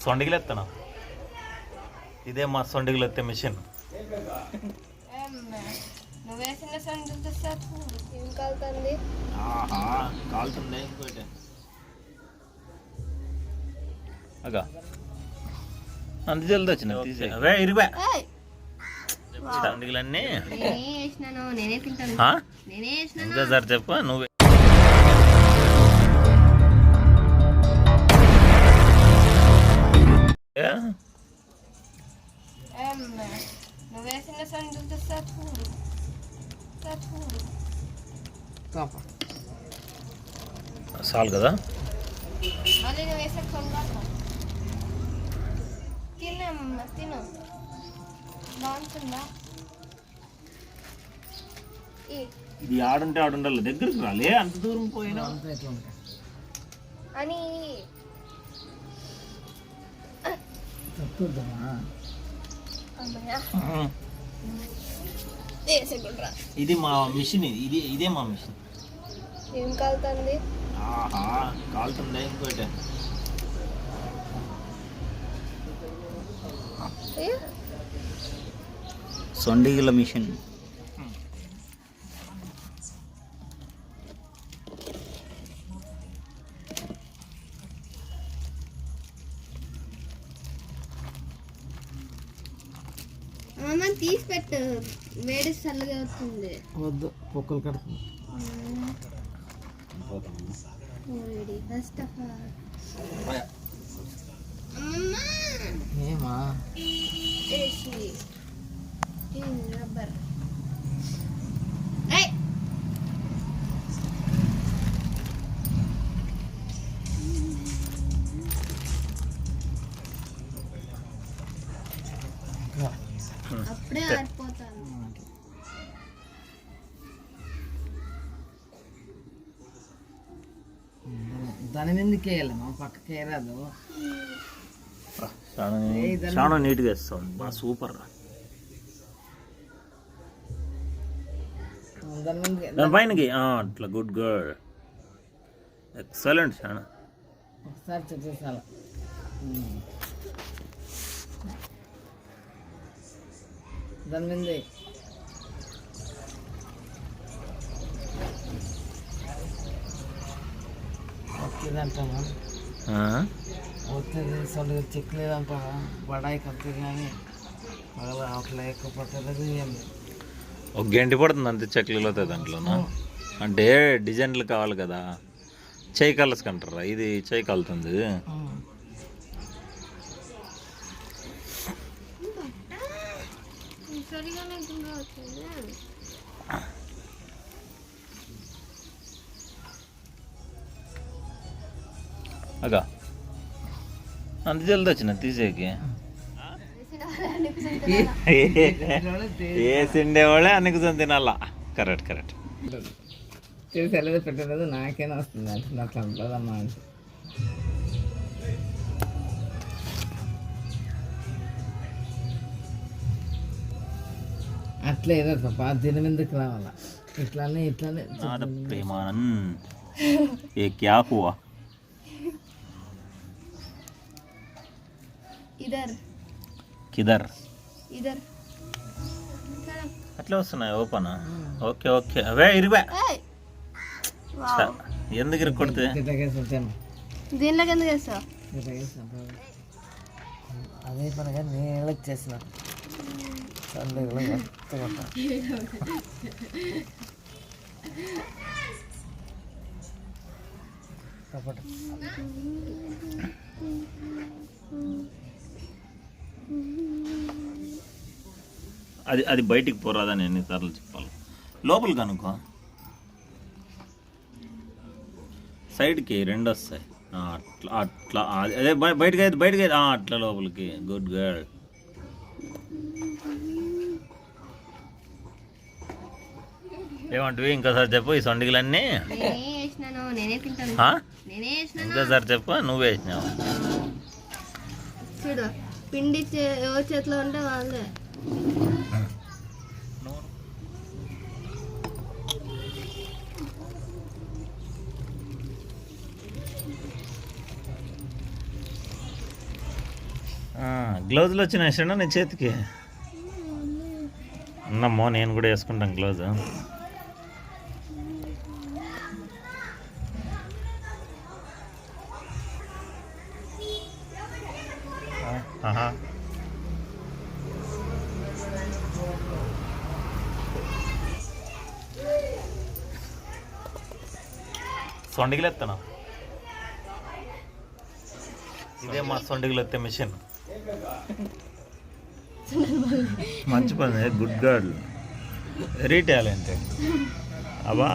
సొండిగిలు ఎత్తాను ఇదే మా సొండిగిలు ఎత్తే మిషన్ కాలుతుంది? అగా. అంత జల్ది వచ్చిన అవే ఇరువే. సొండిగిలన్నీ. నేనే తింటాను. ఆ? నేనే వేసినాను. ఇంకా సార్ చెప్పు నువ్వే. ఏ? నువ్వు వేసిన సందులు తెస్తా చూడు చూడు చాలు కదా మళ్ళీ నువ్వు వేసే కొన్నాక తినమ్మా తిను బాగుంటుందా ఇది ఆడుంటే ఆడుండాలి. దగ్గరికి రాలే అంత దూరం పోయినా. అని ఇది మా మిషన్ ఇది ఇది ఇదే మా మిషన్. ఏం కాలుతుంది? ఆహా కాలుతుండే ఇంకోటి ఏ? సొండిగిల మిషన్. తీసి పెట్టు. వేడి చల్లగా అవుతుంది. వద్దు పొక్కులు కడుతుంది. వేడి. First of all. అమ్మమ్మ ఏమా? అప్పుడే ఆరిపోతాను దాని మీదకి వేయాలి? మా పక్కకి వేయరాదు. చాలా చాలా నీట్గా వేస్తాం బాగా సూపర్ దాని మీదకి దాని పైనకి అట్లా గుడ్ గర్ల్ ఎక్సలెంట్ చాలా. ఒకసారి చెప్పేసాల దాని మీద. ఆ? వస్తుంది సొంతగా చెక్కలేదంటామా బడాయి కత్తి కానీ పగల అట్లా ఎక్కువ పట్టలేదు. ఒక గంట పడుతుంది అంతే చెక్కలు అవుతాయి దాంట్లోనా? అంటే డిజైన్లు కావాలి కదా. చేయి కలసుకుంటారా ఇది చేయి కలుతుంది. ఉమ్. సరిగానే గుండె అవుతుంది అగా అంత జల్ది వచ్చిన తీసేకి వేసిండే వాళ్ళే అనుకుతుంది తినాలా కరెక్ట్ కరెక్ట్ చేసి వెళ్ళదు పెట్టలేదు నాకేనా వస్తుంది అంటే నాకు అట్లా ఏదో తప్ప దీని మీదకి రావాలా? ఇట్లానే ఇట్లానే. నాద ప్రేమానంద్ ఏ క్యా హువా? ఇదర్. కిదర్. ఇదర్. అట్లా వస్తున్నాయి ఓపెన్. Okay okay. అవే ఇరువే. ఏయ్! వావ్. ఎందుకు ఇరుక్కొడితే? గిట్టకేసి వచ్చాను దీనిలోకి ఎందుకు వేస్తావు? అదే పనిగా నేను చేసిన సందులో కొత్త కపట అది అది బయటికి పోరాదని ఎన్నిసార్లు చెప్పాలి? లోపలి కనుక్కో సైడ్కి రెండు వస్తాయి. అట్లా అట్లా అదే బయటకి అయితే బయటకి అయితే అట్లా లోపలికి. Good girl. ఏమంటివి? ఇంకోసారి చెప్పు ఈ సొండిగిలన్నీ. ఇంకోసారి చెప్పు నువ్వు వేసినావు. చూడు పిండి చే- ఎవరి చేతిలో ఉంటే వాళ్ళే గ్లౌజులు వచ్చినాయి నీ చేతికి? ఉన్నమ్మో నేను కూడా వేసుకుంటాను గ్లౌజ్. సొండిగిలు ఎత్తాను ఇదే మా సొండిగిలు ఎత్తే మిషన్. మంచి పని గుడ్ గర్ల్ వెరీ టాలెంటెడ్ అబ్బా.